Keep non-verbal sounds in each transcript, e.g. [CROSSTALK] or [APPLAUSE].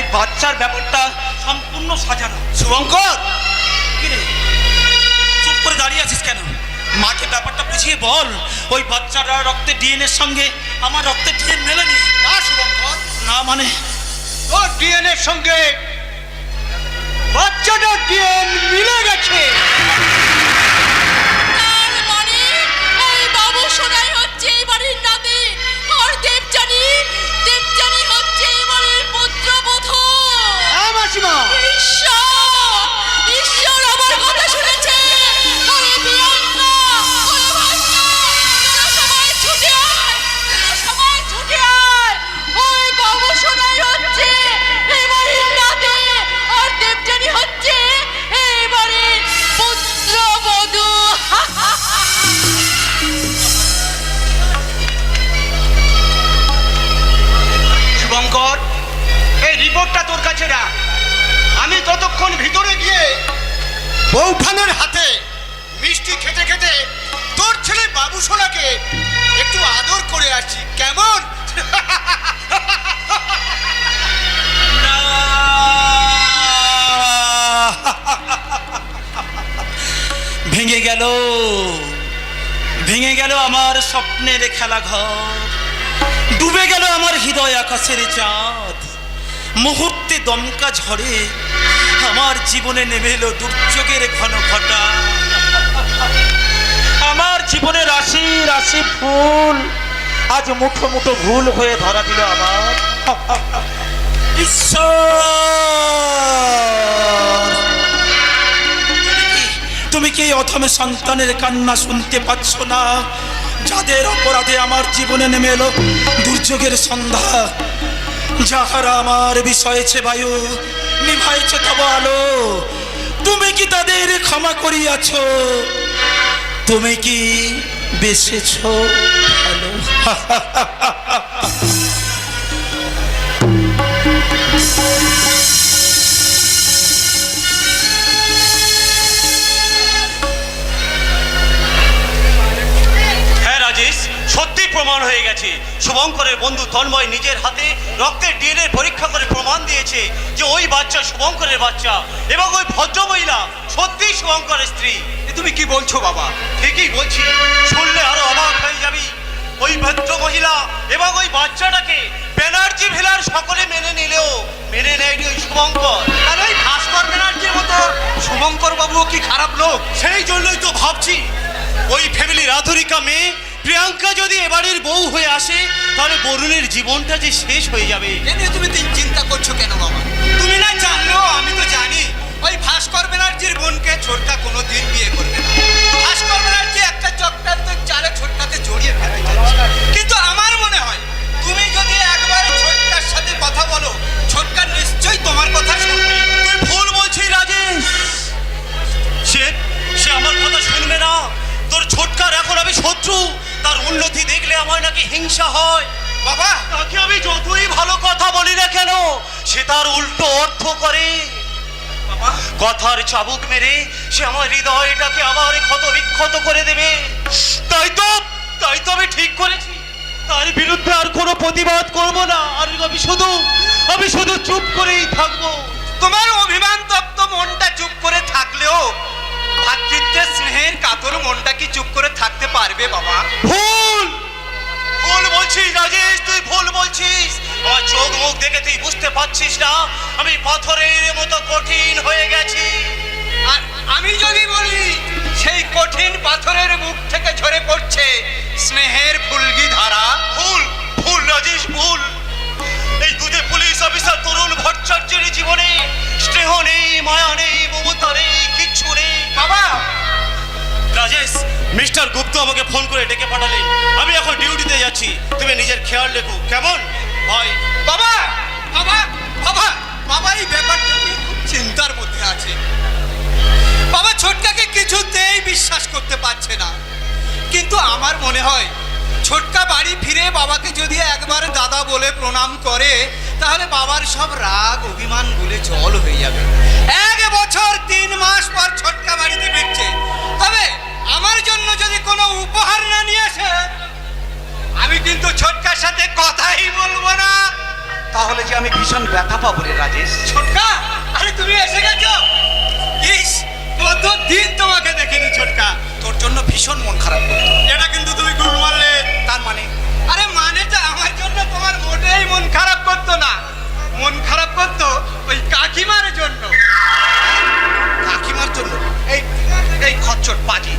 এই বাচ্চার ব্যাপারটা সম্পূর্ণ সাজানো। শুভঙ্কর! চুপ করে দাঁড়িয়ে আছিস কেন? মাকে ব্যাপারটা বুঝিয়ে বল। ওই বাচ্চারা রক্তের ডিএনএর সঙ্গে আমার রক্তের ডিএন মেলেনি। না শুভঙ্কর। না মানে? তোর ডিএনএর সঙ্গে বাচ্চাটার ডিএন মিলে গেছে। এই বাড়ির পুত্রবধূ শুভঙ্কর এই রিপোর্টটা তোর কাছে রাখ। ততক্ষণ ভিতরে গিয়ে বৌঠানের হাতে মিষ্টি খেতে খেতে তোর ছেলে বাবু সোনাকে একটু আদর করে আসছি, কেমন? ভেঙে গেল ভেঙে গেল আমার স্বপ্নের খেলা ঘর ডুবে গেল আমার হৃদয় আকাশের চাঁদ। মুহূর্তে দমকা ঝড়ে আমার জীবনে নেমে এলো দুর্যোগের ঘন ঘটা। আমার জীবনে রাশি রাশি ফুল। আজ মুঠো মুঠো ভুল হয়ে ধরা দিল আমার। ঈশ্বর! তুমি কি- এই অথমে সন্তানের কান্না শুনতে পাচ্ছ না? যাদের অপরাধে আমার জীবনে নেমে এলো দুর্যোগের সন্ধ্যা। যাহারা আমার বিষয়েছে বায়ু নিভাইছে তব আলো। তুমি কি তাদের ক্ষমা করিয়াছ? তুমি কি বেসেছ? ভালো [LAUGHS] হয়ে গেছে। শুভঙ্করের বন্ধু তন্ময় নিজের হাতে রক্তের ডিএনএ পরীক্ষা করে প্রমাণ দিয়েছে যে ওই বাচ্চা শুভঙ্করের বাচ্চা এবং ওই ভদ্রমহিলা সত্যি শুভঙ্করের স্ত্রী। তুমি কি বলছো বাবা? ঠিকই বলছি। শুনলে আরও অবাক হয়ে যাবি। ওই ভদ্র মহিলা এবং ওই বাচ্চাটাকে ব্যানার্জি ভিলার সকলে মেনে নিলেও মেনে নেয়নি ওই শুভঙ্কর। তাহলে ওই ভাস্কর ব্যানার্জির মতো শুভঙ্কর বাবুও কি খারাপ লোক? সেই জন্যই তো ভাবছি ওই ফ্যামিলির আধুরিকা মেয়ে প্রিয়াঙ্কা যদি এবারের বউ হয়ে আসে তাহলে বরুণের জীবনটা যে শেষ হয়ে যাবে। এ নিয়ে তুমি তিন চিন্তা করছ কেন বাবা? তুমি না জানলেও আমি তো জানি। ওই ভাস্কর ব্যানার্জির বোনকে ছোটকা কোনো দিন বিয়ে করবে না। ভাস্কর ব্যানার্জি একটা চক্রান্ত চালে ছোটকাতে জড়িয়ে ফেলতে চাচ্ছে কিন্তু আমার মনে হয় তুমি যদি একবার ছোটকার সাথে কথা বলো ছোটকা নিশ্চয়ই তোমার কথা শুনবে। তুই ভুল বলছিস রাজেশ। সে সে আমার কথা শুনবে না। তোর ছোটকার এখন আমি শত্রু। তার উন্নতি দেখলে আমার নাকি হিংসা হয়। বাবা, তাকে আমি যতই ভালো কথা বলি না কেন, সে তার উল্টো অর্থ করে। কথার চাবুক মেরে সে আমার হৃদয়টাকে আবার ক্ষত বিক্ষত করে দেবে। তাই তো তাই তো আমি ঠিক করেছি। তার বিরুদ্ধে আর কোনো প্রতিবাদ করব না। আর আমি শুধু আমি শুধু চুপ করেই থাকব। তোমার অভিমান তপ্ত মনটা চুপ করে থাকলেও, ভাতৃত্বের স্নেহের কাতর মনটা কি চুপ করে থাকতে পারবে বাবা? ভুল বলছিস রাজেশ, তুই ভুল বলছিস। আমার চোখ মুখ দেখে তুই বুঝতে পারছিস না, আমি পাথরের মতো কঠিন হয়ে গেছি। আর আমি যদি বলি, সেই কঠিন পাথরের মুখ থেকে ঝরে পড়ছে স্নেহের ফুলগি ধারা ভুল ভুল রাজেশ, ভুল। এই দুধে পুলিশ অফিসার তরুণ ভট্টাচার্যের জীবনে স্নেহ নেই, মায়া নেই, মমতা নেই, কিচ্ছু নেই। বাবা রাজেশ, মিস্টার গুপ্ত আমাকে ফোন করে ডেকে পাঠালেন। আমি এখন ডিউটিতে যাচ্ছি। তুমি নিজের খেয়াল রেখো। কেমন? ভাই। বাবা! বাবা! বাবা! বাবা, এই ব্যাপারটা খুব চিন্তার মধ্যে আছে। বাবা, ছোটকাকে কিছুতেই বিশ্বাস করতে পারছে না। কিন্তু আমার মনে হয়, ছোটকা বাড়ি ফিরে বাবাকে যদি একবার দাদা বলে প্রণাম করে, তাহলে বাবার সব রাগ, অভিমান বলে জল হয়ে যাবে। এক বছর, তিন মাস পর ছোটকা বাড়িতে ফিরছে। তবে জন্য যদি কোনো উপহার না নিয়ে আসে আমি কিন্তু ছোটকার সাথে কথাই বলব না। তাহলে যে আমি ভীষণ ব্যথা পাবো রে রাজেশ। ছোটকা আরে তুমি এসে গেছো? ইস কত দিন তোমাকে দেখিনি ছোটকা। তোর জন্য ভীষণ মন খারাপ করতো এটা কিন্তু তুমি গুড মারলে তার মানে? আরে মানেটা আমার জন্য তোমার মোটেই মন খারাপ করতো না। মন খারাপ করতো ওই কাকিমার জন্য। কাকিমার জন্য? এই এই খচ্চর পাজি।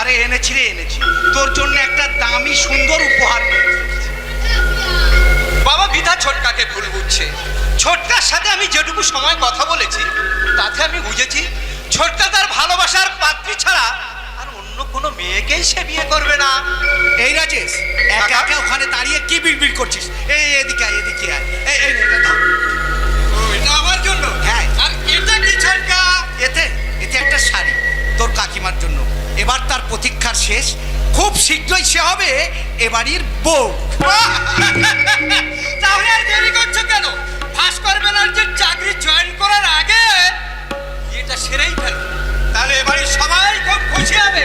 আরে এনেছি রে এনেছি। তোর জন্য একটা দামি সুন্দর উপহার বাবা বিধা ছোটকাকে ভুল বুঝছে। ছোটকার সাথে আমি যেটুকু সময় কথা বলেছি তাতে আমি বুঝেছি ছোটকা তার ভালোবাসার পাত্রী ছাড়া আর অন্য কোনো মেয়েকেই সে বিয়ে করবে না। এই রাজেশ একা? একা ওখানে দাঁড়িয়ে কি বিড়বিড় করছিস? এই এদিকে আয় এদিকে আয়। এই এই এটা। এটা আমার জন্য? হ্যাঁ। আর এটা কি ছোটকা? এতে এতে একটা শাড়ি তোর কাকিমার জন্য। এবার তার প্রতীক্ষার শেষ। খুব শীঘ্রই সে হবে এবাড়ির বউ। [LAUGHS] তাহলে আর দেরি করছ কেন? ভাস্কর ব্যানার্জির চাকরি জয়েন করার আগে এটা সেরেই ফেলো। তাহলে এবারে সবাই খুব খুশি হবে।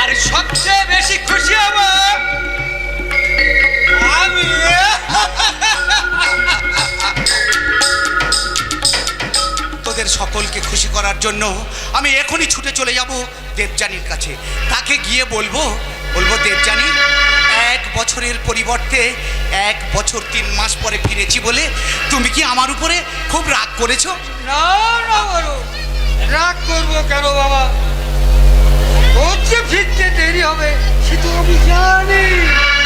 আর সবচেয়ে বেশি খুশি হব আমি। [LAUGHS] তোদের সকলকে খুশি করার জন্য আমি এখনই ছুটে চলে যাব দেবযানীর কাছে। তাকে গিয়ে বলব বলব দেবযানী এক বছরের পরিবর্তে এক বছর তিন মাস পরে ফিরেছি বলে তুমি কি আমার উপরে খুব রাগ করেছ? না না রাগ করব কেন বাবা? ওর যে ফিরতে দেরি হবে সে তো আমি জানি।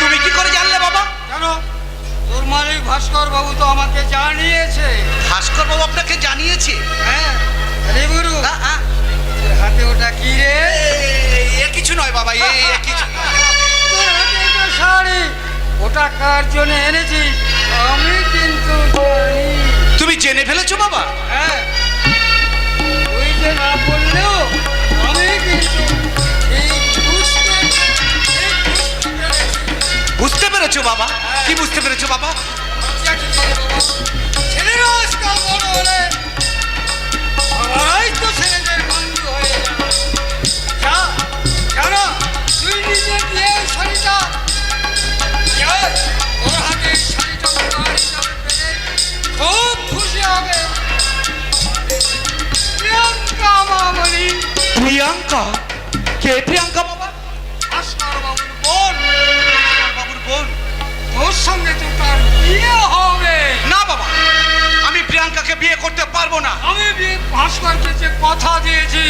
তুমি কি করে জানলে বাবা? কেন তোর মালিক ভাস্কর বাবু তো আমাকে জানিয়েছে। ভাস্কর বাবু আপনাকে জানিয়েছে? হ্যাঁ রে গুরু হাতে ওটা কি রে? এ- কিছু নয় বাবা এ কিছু তোর হাতে একটা শাড়ি। ওটা কার জন্য এনেছিস আমি কিন্তু জানি। তুমি জেনে ফেলেছো বাবা? হ্যাঁ। তুই যে না বললেও আমি কিন্তু বুঝতে পেরেছ বাবা? কি বুঝতে পেরেছ বাবা? ছেলেরা আজকাল বড় হলে সবাই তো ছেলেদের বন্ধু হয়ে যাবে। তুই নিজে দিয়ে এই শাড়িটা ওর হাতে শাড়িটা উপহার হিসাবে পেলে খুব খুশি হবে। প্রিয়াঙ্কা মামনি। প্রিয়াঙ্কা? কে প্রিয়াঙ্কা বাবা? বাবুর বোন। সঙ্গে তো তার বিয়ে হবে। না বাবা আমি প্রিয়াঙ্কাকে বিয়ে করতে পারব না। আমি বিয়ে ভাস্করকে যে কথা দিয়েছি।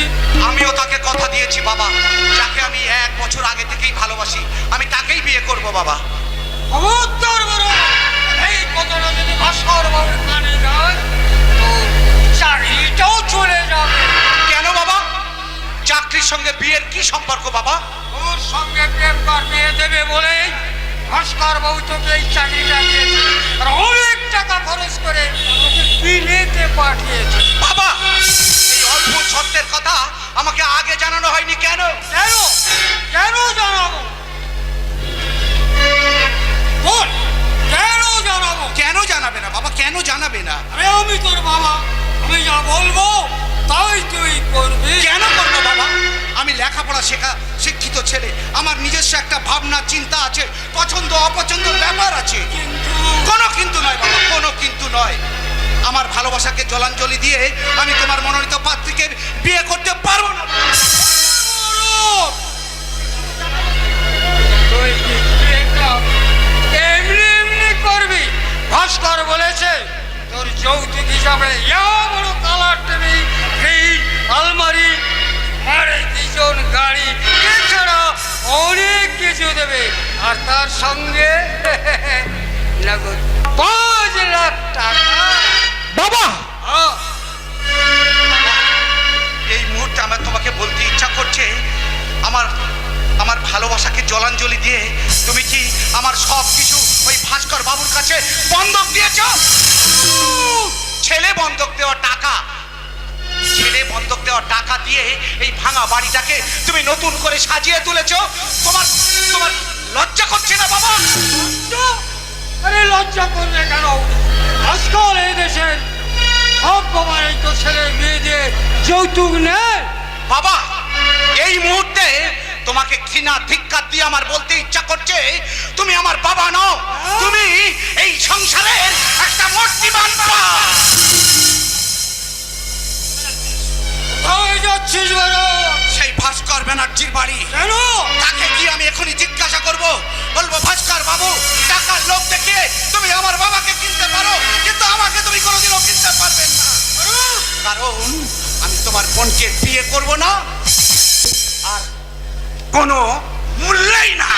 আমিও তাকে কথা দিয়েছি বাবা যাকে আমি এক বছর আগে থেকেই ভালোবাসি। আমি তাকেই বিয়ে করব বাবা। খবরদার বড়। এই কথাটা যদি ভাস্কর বাবুর কানে যায় তো চাকরিটাও চলে যাবে। কেন বাবা? চাকরির সঙ্গে বিয়ের কি সম্পর্ক বাবা? ওর সঙ্গে প্রেম কর বিয়ে দেবে বলে ভাস্কর বাবু তোকে এই চাকরিটা দিয়েছে। আর অনেক টাকা খরচ করে তোকে বিলেতে পাঠিয়েছে। বাবা এই অদ্ভুত সত্যের কথা আমাকে আগে জানানো হয়নি কেন? কেন? কেন জানাব? বল কেন জানাব? কেন জানাবে না? বাবা কেন জানাবে না? আরে আমি তোর বাবা আমি যা বলব তাই তুই করবি। কেন করব বাবা? আমি লেখাপড়া শেখা শিক্ষিত ছেলে, আমার নিজস্ব একটা ভাবনা, চিন্তা আছে, পছন্দ, অপছন্দের ব্যাপার আছে। কোনো কিন্তু নয় বাবা, কোনো কিন্তু নয়। আমার ভালোবাসাকে জলাঞ্জলি দিয়ে আমি তোমার মনোনীত পাত্রীকে বিয়ে করতে পারব না। ভাস্কর বলেছে, তোর যৌতুক হিসাবে, ইয়া বড় কালার টিভি ফ্রিজ আলমারি আরে দুজন গাড়ি। এছাড়া অনেক কিছু দেবে। আর তার সঙ্গে [LAUGHS] নগদ পাঁচ লাখ টাকা। বাবা! আহ, এই মুহূর্তে আমার তোমাকে বলতে ইচ্ছা করছে আমার আমার ভালোবাসাকে জলাঞ্জলি দিয়ে তুমি কি আমার সব কিছু ওই ভাস্কর বাবুর কাছে বন্ধক দিয়েছ? ছেলে বন্ধক দেওয়া টাকা। ছেলে বন্ধক দেওয়া টাকা দিয়ে এই ভাঙা বাড়িটাকে তুমি নতুন করে সাজিয়ে তুলেছ? তোমার তোমার লজ্জা করছে না বাবা? আরে লজ্জা করবে কেন? আজকাল এই দেশের সব বাবার এই তো ছেলে মেয়েদের যৌতুক নেয়। বাবা এই মুহূর্তে তোমাকে ঘৃণা ধিক্কার দিয়ে আমার বলতে ইচ্ছা করছে তুমি আমার বাবা নও। তুমি এই সংসারের একটা মূর্তিমান বাবা কোথায় যাচ্ছিস বলো সেই ভাস্কর ব্যানার্জির বাড়ি। কেন? তাকে কি আমি এখনই জিজ্ঞাসা করব। বলব ভাস্কর বাবু টাকার লোক দেখিয়ে তুমি আমার বাবাকে কিনতে পারো কিন্তু আমাকে তুমি কোনোদিনও কিনতে পারবে না। কারণ আমি তোমার বোনকে বিয়ে করব না আর কোনো মূল্যই না।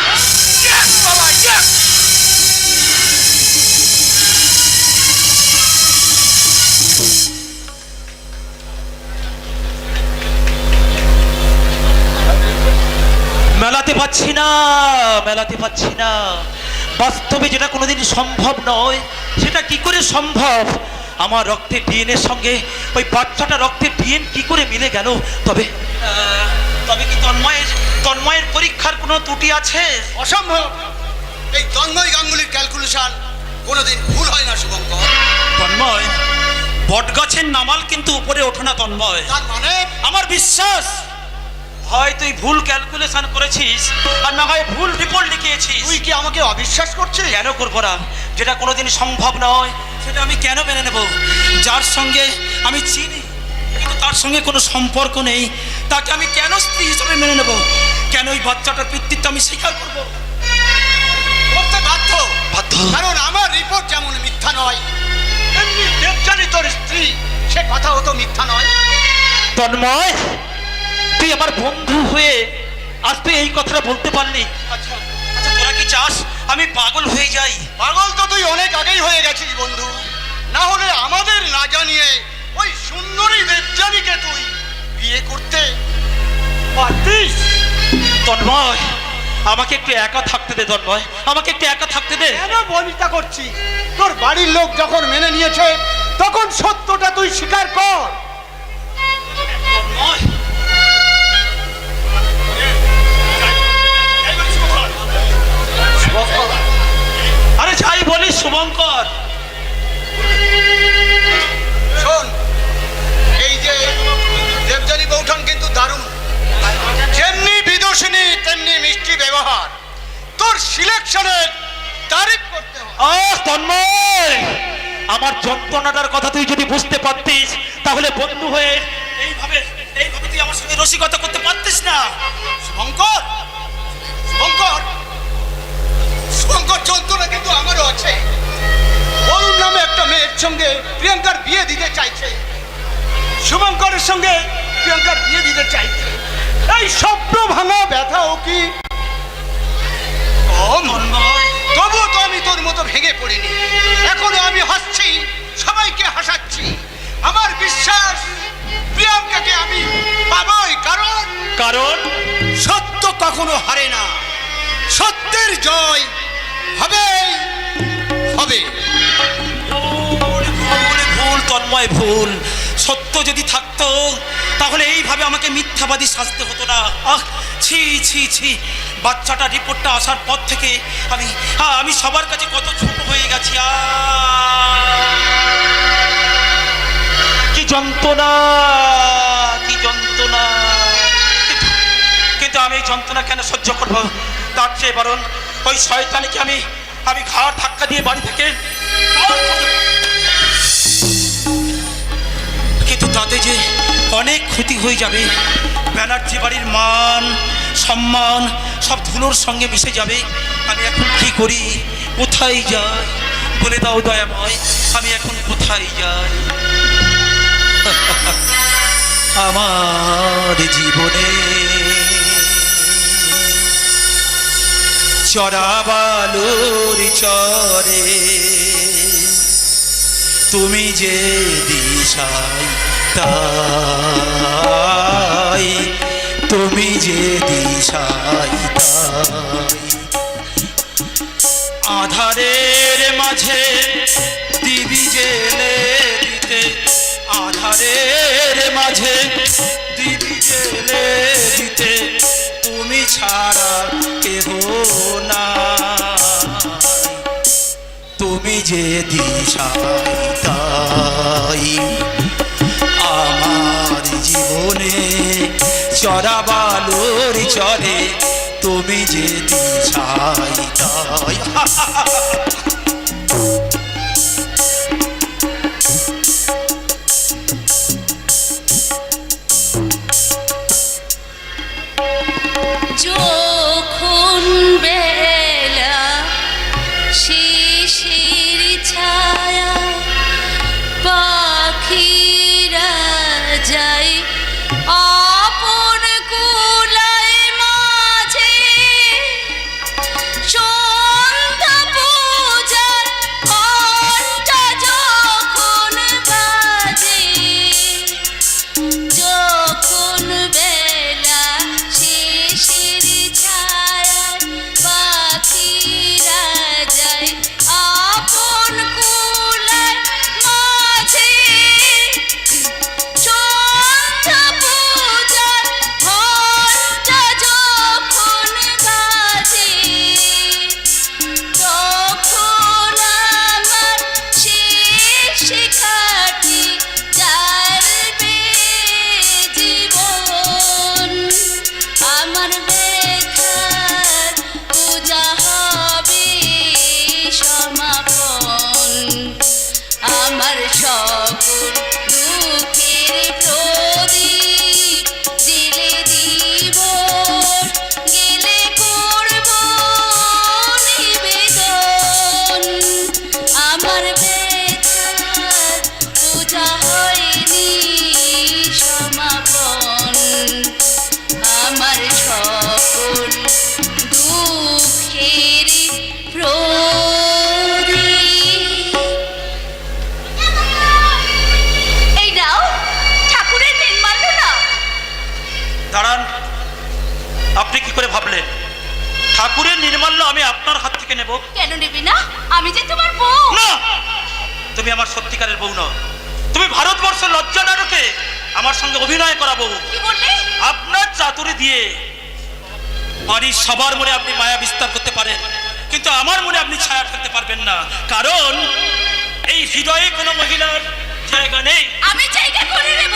বাবা পাচ্ছি না মেলাতে পাচ্ছি না। বাস্তবে যেটা কোনোদিন সম্ভব নয় সেটা কি করে সম্ভব? আমার রক্তে ডিএনএর সঙ্গে ওই বাচ্চাটা রক্তে ডিএন কি করে মিলে গেল? তবে তবে কি তন্ময়ের তন্ময়ের পরীক্ষার কোনো ত্রুটি আছে? অসম্ভব। এই তন্ময় গাঙ্গুলির ক্যালকুলেশন কোনোদিন ভুল হয় না শুভঙ্কর। তন্ময় বটগাছের নামাল কিন্তু উপরে ওঠে না তন্ময়। তার মানে? আমার বিশ্বাস হয় তুই ভুল ক্যালকুলেশন করেছিস আর না হয় ভুল রিপোর্ট লিখিয়েছিস। তুই কি আমাকে অবিশ্বাস করছিস? কেন করব না? যেটা কোনোদিন সম্ভব নয় সেটা আমি কেন মেনে নেব? যার সঙ্গে আমি চিনি কিন্তু তার সঙ্গে কোনো সম্পর্ক নেই তাকে আমি কেন স্ত্রী হিসেবে মেনে নেব? কেন ওই বাচ্চাটার কৃতিত্ব আমি স্বীকার করব? করতে বাধ্য। বাধ্য। কারণ আমার রিপোর্ট যেমন মিথ্যা নয় তেমনি দেবজানি তোর স্ত্রী সে কথাও তো মিথ্যা নয়। তন্ময় তুই আমার বন্ধু হয়ে আজ তুই এই কথাটা বলতে পারলি। আচ্ছা আচ্ছা তোরা কি চাস? আমি পাগল হয়ে যাই। পাগল তো তুই অনেক আগেই হয়ে গেছিস বন্ধু। না হলে আমাদের না জানিয়ে ওই সুন্দরী দেবজানিকে তুই বিয়ে করতে পারতিস? তন্ময় আমাকে একটু একা থাকতে দে তন্ময়। আমাকে একটু একা থাকতে দে। কেন বনিতা করছি তোর বাড়ির লোক যখন মেনে নিয়েছে তখন সত্যটা তুই স্বীকার কর। তন্ময় আরে যাই বলি শুভঙ্কর। শোন এই যে দেবজানি বৌঠান কিন্তু দারুণ। যেমনি বিদুষিনী তেমনি মিষ্টি ব্যবহার। তোর সিলেকশনের তারিফ করতে তন্ময়! আমার যন্ত্রণাটার কথা তুই যদি বুঝতে পারতিস তাহলে বন্ধু হয়ে এইভাবে এইভাবে তুই আমার সঙ্গে রসিকতা করতে পারতিস না। শঙ্কর শঙ্কর শঙ্কর যন্ত্রণা কিন্তু আমারও আছে। অরুণ নামে একটা মেয়ের সঙ্গে প্রিয়াঙ্কার বিয়ে দিতে চাইছে। শুভঙ্করের সঙ্গে প্রিয়াঙ্কার বিয়ে দিতে চাইছে। এই স্বপ্ন ভাঙা ব্যথাও কি? কম তবুও তো আমি তোর মতো ভেঙে পড়িনি। এখনও আমি হাসছি সবাইকে হাসাচ্ছি। আমার বিশ্বাস প্রিয়াঙ্কাকে আমি পাবই কারণ কারণ? সত্য কখনো হারে না। সত্যের জয় হবেই হবে। ভুল ভুল তন্ময় ভুল সত্য যদি থাকতো তাহলে এইভাবে আমাকে মিথ্যাবাদী সাজতে হতো না। আহ ছি ছি ছি। বাচ্চাটা রিপোর্টটা আসার পর থেকে আমি আহ, আমি সবার কাছে কত ছোট হয়ে গেছি। কি যন্ত্রণা কি যন্ত্রণা। কিন্তু আমি এই যন্ত্রণা কেন সহ্য করব? তার চেয়ে বরং ওই শয়তানিকে আমি আমি ঘাড় ধাক্কা দিয়ে বাড়ি থেকে। কিন্তু তাতে যে অনেক ক্ষতি হয়ে যাবে, ব্যানার্জি বাড়ির মান, সম্মান, সব ধুলোর সঙ্গে মিশে যাবে। আমি এখন কি করি? কোথায় যাই? বলে দাও দয়াময়, আমি এখন কোথায় যাই? [LAUGHS] আমার জীবনে চরাবালুর চরে। তুমি যে দিশাই, তাই। তুমি যে দিশাই, তাই। আধারের মাঝে দিবি জেলে দিতে। আধারের মাঝে দিবি জেলে দিতে। তুমি ছাড়া তুমি যে দিশাই তাই আমার জীবনে চরাবালোর চরে তুমি যে দিশাই তাই। যখন বেলা দাঁড়ান। আপনি কি করে ভাবলেন? ঠাকুরের নির্মাল্য আমি আপনার হাত থেকে নেব। কেন নেবে না? আমি যে তোমার বউ। না! তুমি আমার সত্যিকারের বউ নও। তুমি ভারতবর্ষ লজ্জা নাটকে আমার সঙ্গে অভিনয় করা বউ। কি বললে? আপনার চাতুরি দিয়ে বাড়ির সবার মনে আপনি মায়া বিস্তার করতে পারেন কিন্তু আমার মনে আপনি ছায়া ফেলতে পারবেন না। কারণ এই হৃদয়ে কোনো মহিলার জায়গা নেই। আমি জায়গা করে নেব।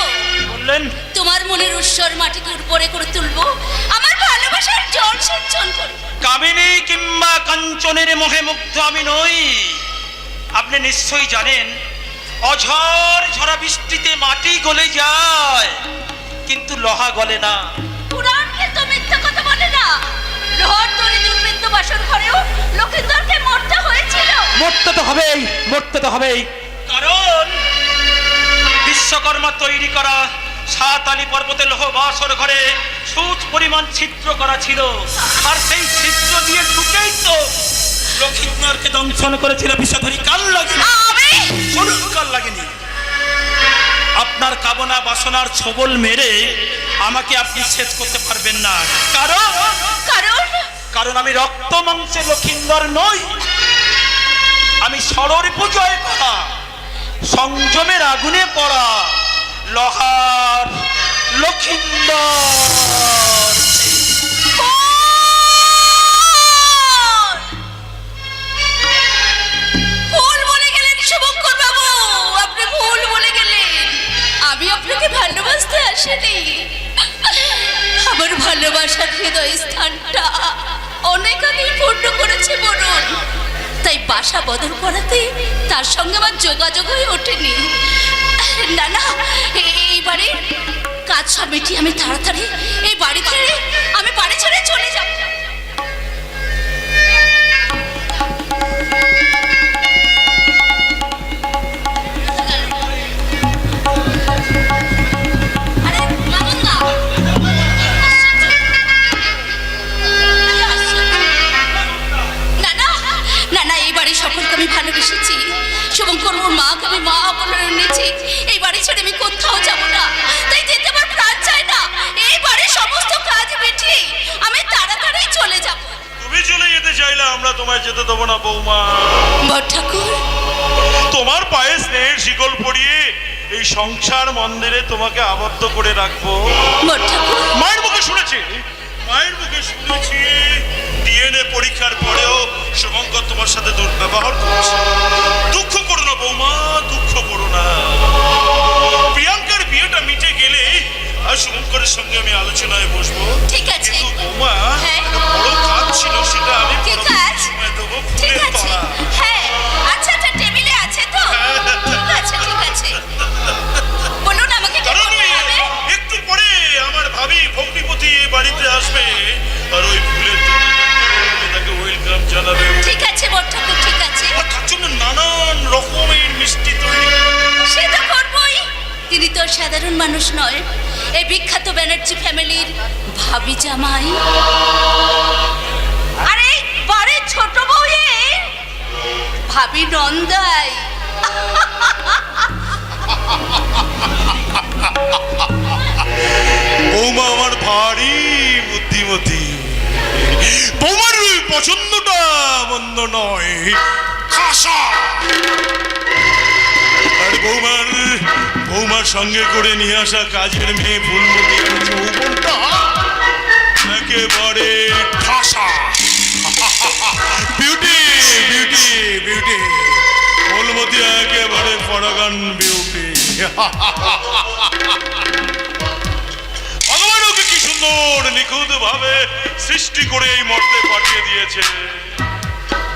বললেন তোমার মনের উৎসর মাটিকে উপরে করে তুলবো। আমার ভালোবাসার জল সিঞ্চন করব। কামিনী কিংবা কাঞ্চনের মোহে মুগ্ধ আমি নই। আপনি নিশ্চয়ই জানেন অঝর ঝরা বৃষ্টিতে মাটি গলে যায় কিন্তু লোহা গলে না। লোহার দুর্বৃত্ত বাসর ঘরেও লক্ষিন্দরকে মরতে হয়েছিল। মরতে তো হবেই মরতে তো হবেই। কারণ বিশ্বকর্মা তৈরি করা সাত আলী পর্বতে লোহ বাসর ঘরে সুচ পরিমাণ ছিদ্র করা ছিল। আর সেই ছিদ্র দিয়ে ঢুকেই তো লক্ষিন্দরকে দংশন করেছিল বিষধরী কাল লাগেনি। কাল লাগেনি। আপনার কামনা বাসনার ছবল মেরে আমাকে আপনি শেষ করতে পারবেন না। কারণ কারণ কারণ আমি রক্ত মাংসে লক্ষিন্দর নই। আমি সরর পুজোয় করা সংযমের আগুনে পড়া, লহার লক্ষিন্দর। আমি আপনাকে ভালোবাসতে আমার ভালোবাসার হৃদয় স্থানটা করেছে বরুণ তাই বাসা বদল করাতে তার সঙ্গে আমার যোগাযোগ হয়ে ওঠেনি। না না এইবারে কাজ সব মিটিয়ে আমি তাড়াতাড়ি এই বাড়ি ছেড়ে আমি বাড়ি ছেড়ে চলে যাব। এনেছি এই বাড়ি ছেড়ে আমি কোথাও যাব না। তাই যেতে আমার প্রাণ চায় না। এই বাড়ির সমস্ত কাজ মিটিয়ে আমি তাড়াতাড়ি চলে যাব। তুমি চলে যেতে চাইলে আমরা তোমায় যেতে দেবো না বৌমা। বড় ঠাকুর। তোমার পায়ে স্নেহের শিকল পরিয়ে এই সংসার মন্দিরে তোমাকে আবদ্ধ করে রাখব। বড় ঠাকুর। মায়ের মুখে শুনেছি মায়ের মুখে শুনেছি। টেনে পরীক্ষার পরেও শুভঙ্কর তোমার সাথে দুর্ব্যবহার করছে। দুঃখ করো না বৌমা দুঃখ করো না। প্রিয়াঙ্কার বিয়েটা মিটে গেলে আর শুভঙ্করের সঙ্গে আমি আলোচনায় বসবো। ঠিক আছে। কিন্তু বৌমা হ্যাঁ। বড় কাজ ছিল সেটা আমি সময় দেবো ফুলের হ্যাঁ আচ্ছা সাধারণ মানুষ নয় এই বিখ্যাত ব্যানার্জি ফ্যামিলির ভাবি জামাই। আরে বাড়ির ছোট বউয়ের ভাবি নন্দাই। বৌমা আমার ভারী বুদ্ধিমতী। বৌমার পছন্দটা মন্দ নয়। খাসা। আর বৌমার বৌমার সঙ্গে করে নিয়ে আসা কাজের মেয়ে ফুলমতি একেবারে ঠাসা। বিউটি বিউটি বিউটি ফুলমতি একেবারে পরাগান বিউটি ভগবান ওকে কি সুন্দর নিখুঁত ভাবে সৃষ্টি করে এই মর্তে পাঠিয়ে দিয়েছে।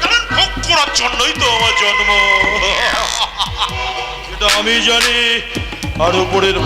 কারণ ভোগ করার জন্যই তো আমার জন্ম। এটা আমি জানি। আর উপরের